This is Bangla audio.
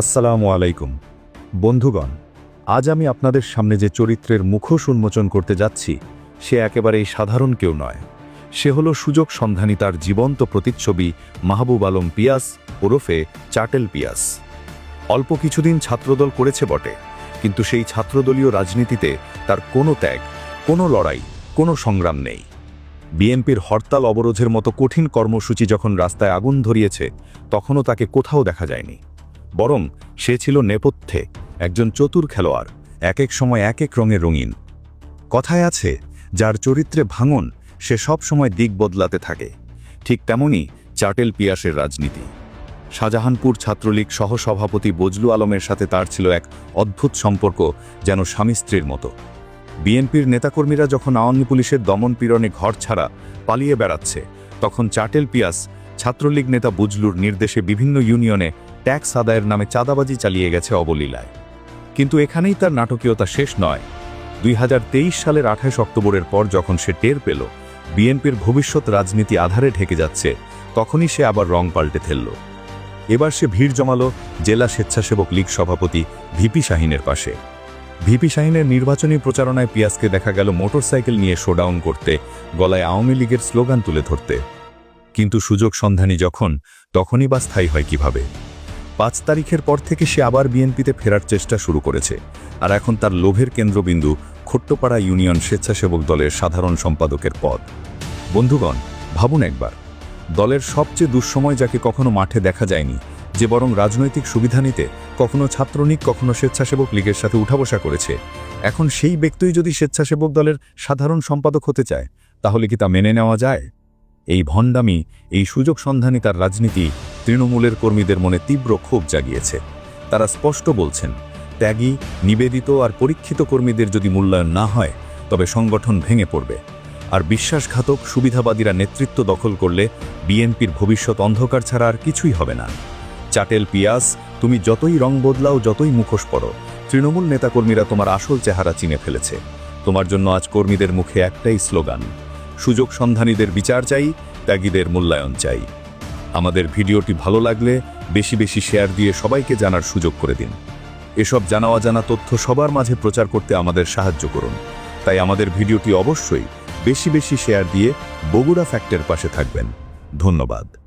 আসসালামু আলাইকুম। বন্ধুগণ, আজ আমি আপনাদের সামনে যে চরিত্রের মুখোশ উন্মোচন করতে যাচ্ছি, সে একেবারেই সাধারণ কেউ নয়। সে হল সুযোগ সন্ধানী তার জীবন্ত প্রতিচ্ছবি মাহবুব আলম পিয়াস ওরফে চাটেল পিয়াস। অল্প কিছুদিন ছাত্রদল করেছে বটে, কিন্তু সেই ছাত্রদলীয় রাজনীতিতে তার কোনো ত্যাগ, কোনো লড়াই, কোনো সংগ্রাম নেই। বিএনপির হরতাল অবরোধের মতো কঠিন কর্মসূচি যখন রাস্তায় আগুন ধরিয়েছে, তখনও তাকে কোথাও দেখা যায়নি। বরং সে ছিল নেপথ্যে একজন চতুর খেলোয়াড়, এক এক সময় এক এক রঙে রঙিন। কথায় আছে, যার চরিত্রে ভাঙন সে সব সময় দিক বদলাতে থাকে। ঠিক তেমনি চাটেল পিয়াসের রাজনীতি। শাহজাহানপুর ছাত্রলীগ সহসভাপতি বজলু আলমের সাথে তার ছিল এক অদ্ভুত সম্পর্ক যেন স্বামী স্ত্রীর মতো। বিএনপির নেতাকর্মীরা যখন আওয়ামী পুলিশের দমন পীড়নে ঘর ছাড়া পালিয়ে বেড়াচ্ছে, তখন চাটেল পিয়াস ছাত্রলীগ নেতা বুজলুর নির্দেশে বিভিন্ন ইউনিয়নে ট্যাক্স আদায়ের নামে চাঁদাবাজি চালিয়ে গেছে অবলীলায়। কিন্তু এখানেই তার নাটকীয়তা শেষ নয়। দুই সালের আঠাশ অক্টোবরের পর যখন সে টের পেল, বিএনপির ভবিষ্যৎ রাজনীতি আধারে ঢেকে যাচ্ছে, তখনই সে আবার রং পাল্টে ফেলল। এবার সে ভিড় জমালো জেলা স্বেচ্ছাসেবক লীগ সভাপতি ভিপি শাহিনের পাশে। ভিপি শাহিনের নির্বাচনী প্রচারণায় পিয়াসকে দেখা গেল মোটরসাইকেল নিয়ে শোডাউন করতে, গলায় আওয়ামী লীগের স্লোগান তুলে ধরতে। কিন্তু সুযোগ সন্ধানী যখন, তখনই বা স্থায়ী হয় কীভাবে? পাঁচ তারিখের পর থেকে সে আবার বিএনপিতে ফেরার চেষ্টা শুরু করেছে। আর এখন তার লোভের কেন্দ্রবিন্দু খট্টপাড়া ইউনিয়ন স্বেচ্ছাসেবক দলের সাধারণ সম্পাদকের পদ। বন্ধুগণ, ভাবুন একবার। দলের সবচেয়ে দুঃসময় যাকে কখনো মাঠে দেখা যায়নি, যে বরং রাজনৈতিক সুবিধা নিতে কখনো ছাত্রলীগ, কখনো স্বেচ্ছাসেবক লীগের সাথে উঠাবসা করেছে। এখন সেই ব্যক্তিই যদি স্বেচ্ছাসেবক দলের সাধারণ সম্পাদক হতে চায়, তাহলে কি তা মেনে নেওয়া যায়? এই ভণ্ডামি, এই সুযোগ সন্ধানী তার রাজনীতি তৃণমূলের কর্মীদের মনে তীব্র ক্ষোভ জাগিয়েছে। তারা স্পষ্ট বলছেন, ত্যাগী, নিবেদিত আর পরীক্ষিত কর্মীদের যদি মূল্যায়ন না হয়, তবে সংগঠন ভেঙে পড়বে। আর বিশ্বাসঘাতক সুবিধাবাদীরা নেতৃত্ব দখল করলে বিএনপির ভবিষ্যৎ অন্ধকার ছাড়া আর কিছুই হবে না। চাটেল পিয়াস তুমি যতই রং বদলাও, যতই মুখোশ পড়ো তৃণমূল নেতাকর্মীরা তোমার আসল চেহারা চিনে ফেলেছে। তোমার জন্য আজ কর্মীদের মুখে একটাই স্লোগান সুযোগ সন্ধানীদের বিচার চাই, ত্যাগীদের মূল্যায়ন চাই। আমাদের ভিডিওটি ভালো লাগলে বেশি বেশি শেয়ার দিয়ে সবাইকে জানার সুযোগ করে দিন। এসব জানা অজানা তথ্য সবার মাঝে প্রচার করতে আমাদের সাহায্য করুন। তাই আমাদের ভিডিওটি অবশ্যই বেশি বেশি শেয়ার দিয়ে বগুড়া ফ্যাক্টের পাশে থাকবেন। ধন্যবাদ।